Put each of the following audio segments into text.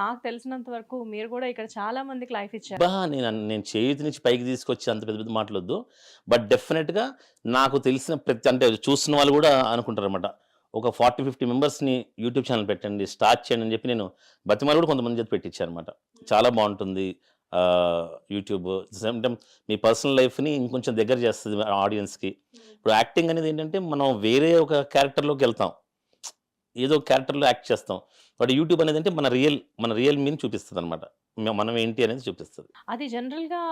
నాకు తెలిసినంత వరకు మీరు కూడా ఇక్కడ చాలా మందికి లైఫ్ ఇచ్చారు. బా నేను నేను చేతి నుంచి పైకి తీసుకొచ్చి అంత పెద్ద పెద్ద మాటలొద్దు. బట్ డెఫినెట్గా నాకు తెలిసిన ప్రతి అంటే చూస్తున్న వాళ్ళు కూడా అనుకుంటారు అనమాట ఒక ఫార్టీ ఫిఫ్టీ మెంబర్స్ని యూట్యూబ్ ఛానల్ పెట్టండి స్టార్ట్ చేయండి అని చెప్పి నేను బతిమాలు కూడా కొంతమంది చేతి పెట్టించాను అనమాట చాలా బాగుంటుంది. యూట్యూబ్. సేమ్ టైం మీ పర్సనల్ లైఫ్ని ఇంకొంచెం దగ్గర చేస్తుంది ఆడియన్స్కి. ఇప్పుడు యాక్టింగ్ అనేది ఏంటంటే మనం వేరే ఒక క్యారెక్టర్లోకి వెళ్తాం. ఏదో క్యారెక్టర్లో యాక్ట్ చేస్తాం. బట్ యూట్యూబ్ అనేది అంటే మన రియల్ మన రియల్ మీన్ చూపిస్తుంది అనమాట మనం ఏంటి అనేది చూపిస్తుంది. అది జనరల్గా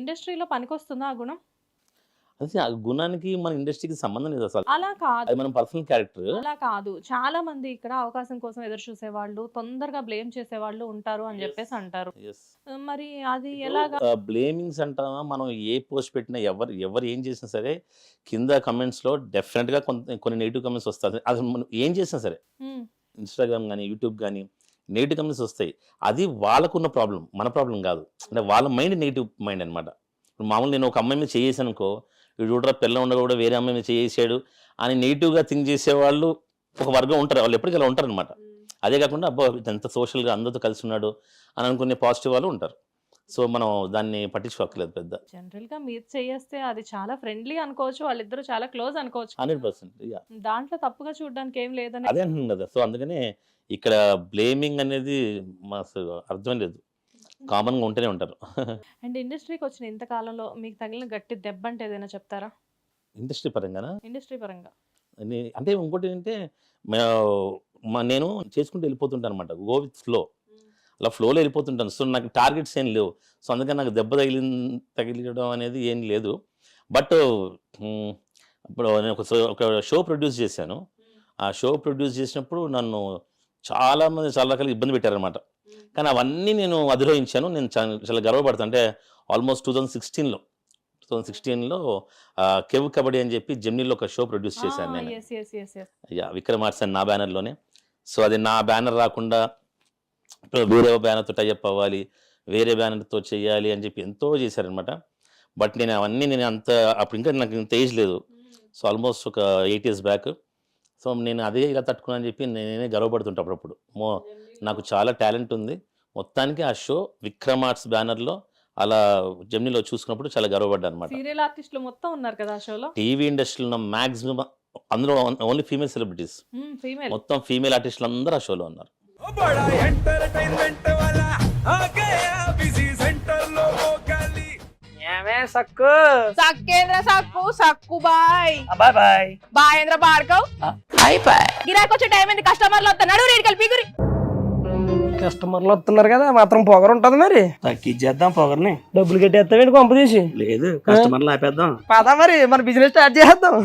ఇండస్ట్రీలో పనికొస్తుందా ఆ గుణం? అదే ఆ గుణానికి మన ఇండస్ట్రీకి సంబంధం లేదు అసలు. అలా కాదు. అది మన పర్సనల్ క్యారెక్టర్. అలా కాదు. చాలా మంది ఇక్కడ అవకాశం కోసం ఎదురు చూసేవాళ్ళు తొందరగా బ్లేమ్ చేసేవాళ్ళు ఉంటారు అని. చెప్పేసి అంటారు. మరి అది ఎలాగా? బ్లేమింగ్స్ అంటామా? మనం ఏ పోస్ట్ పెట్టినా ఎవరు ఎవరు ఏం చేసినా సరే కింద comments లో డెఫినెట్గా కొన్ని నెగిటివ్ కమెంట్స్ వస్తాయి. అది మనం ఏం చేసినా సరే ఇన్స్టాగ్రామ్ కానీ యూట్యూబ్ కానీ నెగిటివ్ కమెంట్స్ వస్తాయి. అది వాళ్ళకున్న ప్రాబ్లం మన ప్రాబ్లం కాదు. అంటే వాళ్ళ మైండ్ నెగిటివ్ మైండ్ అనమాట ఇప్పుడు మామూలు నేను ఒక అమ్మాయి మీద చేసాను అనుకో వీడు చూడరా పిల్ల ఉండ కూడా వేరే అమ్మాయి మీద చేసాడు అని నెగిటివ్గా థింక్ చేసేవాళ్ళు ఒక వర్గం ఉంటారు. వాళ్ళు ఎప్పటికీ అలా ఉంటారు అనమాట అదే కాకుండా అబ్బా ఎంత సోషల్గా అందరితో కలిసి ఉన్నాడు అని అనుకునే పాజిటివ్ వాళ్ళు ఉంటారు. సో మనం దాన్ని పట్టించుకోకలేదు పెద్ద. జనరల్గా మీరు చేస్తే అది చాలా ఫ్రెండ్లీ అనుకోవచ్చు. వాళ్ళిద్దరు చాలా క్లోజ్ అనుకోవచ్చు హండ్రెడ్ పర్సెంట్ దాంట్లో తప్పుగా చూడడానికి ఏం లేదని అదే అంటున్నాను కదా. సో అందుకనే ఇక్కడ బ్లేమింగ్ అనేది మా అసలు అర్థం లేదు. కామన్గా ఉంటూనే ఉంటారు. అండ్ ఇండస్ట్రీకి వచ్చిన ఇంత కాలంలో మీకు తగిలిన గట్టి దెబ్బ అంటే ఏదైనా చెప్తారా? ఇండస్ట్రీ పరంగానా? ఇండస్ట్రీ పరంగా. నే- అంటే ఇంకోటి ఏంటంటే మే- మా- నేను చేసుకుంటూ వెళ్ళిపోతుంటాను అనమాట గో విత్ ఫ్లో. అలా ఫ్లోలో వెళ్ళిపోతుంటాను. సో నాకు టార్గెట్స్ ఏం లేవు. సో అందుకని నాకు దెబ్బ తగిలి తగిలియడం అనేది ఏం లేదు. బట్ ఇప్పుడు నేను ఒక సో- ఒక షో ప్రొడ్యూస్ చేశాను. ఆ షో ప్రొడ్యూస్ చేసినప్పుడు నన్ను చాలా మంది చాలా రకాల ఇబ్బంది పెట్టారనమాట. కానీ అవన్నీ నేను అధిరోహించాను. నేను చాలా గర్వపడతాను అంటే ఆల్మోస్ట్ టూ థౌజండ్ సిక్స్టీన్లో టూ థౌజండ్ సిక్స్టీన్లో కెవ్ కబడ్డీ అని చెప్పి జెమ్నీలో ఒక షో ప్రొడ్యూస్ చేశాను నేను. యా విక్రమార్సన్ నా బ్యానర్లోనే సో అది నా బ్యానర్ రాకుండా వేరే బ్యానర్తో టైఅప్ అవ్వాలి వేరే బ్యానర్తో చేయాలి అని చెప్పి ఎంతో చేశారనమాట బట్ నేను అవన్నీ నేను అంత అప్పుడు ఇంకా నాకు ఇంత ఏజ్ లేదు. సో ఆల్మోస్ట్ ఒక ఎయిట్ ఇయర్స్ బ్యాక్ సో నేను అదే ఇలా తట్టుకున్నా అని చెప్పి నేనే గర్వపడుతుంటా అప్పుడప్పుడు మో నాకు చాలా టాలెంట్ ఉంది. మొత్తానికి ఆ షో విక్రమ్ ఆర్ట్స్ బ్యానర్లో అలా జమ్నీలో చూసుకున్నప్పుడు చాలా గర్వపడ్డాను ఆర్టిస్టులు మొత్తం ఉన్నారు కదా షోలో? టీవీ ఇండస్ట్రీలో ఉన్న మాక్సిమం అందులో ఓన్లీ ఫీమేల్ సెలబ్రిటీస్. మొత్తం ఫీమేల్ ఆర్టిస్టులు అందరూ ఆ షోలో ఉన్నారు. సక్కు? సక్కేంద్ర సక్కు సక్కు బాయ్. బాయ్ బాయ్. బాయేంద్ర భార్గవ్ అయిపోయి గిరాకొచ్చే టైం కస్టమర్లు వస్తున్నాడు రేడికల్ పీగురి కస్టమర్లు వస్తున్నారు కదా మాత్రం పొగరు ఉంటది మరి. తగ్గించేద్దాం పొగర్ని. డబ్బులు కట్టేస్తావేంటి కొంప తీసి? లేదు కస్టమర్లు ఆపేద్దాం పదా మరి మన బిజినెస్ స్టార్ట్ చేద్దాం.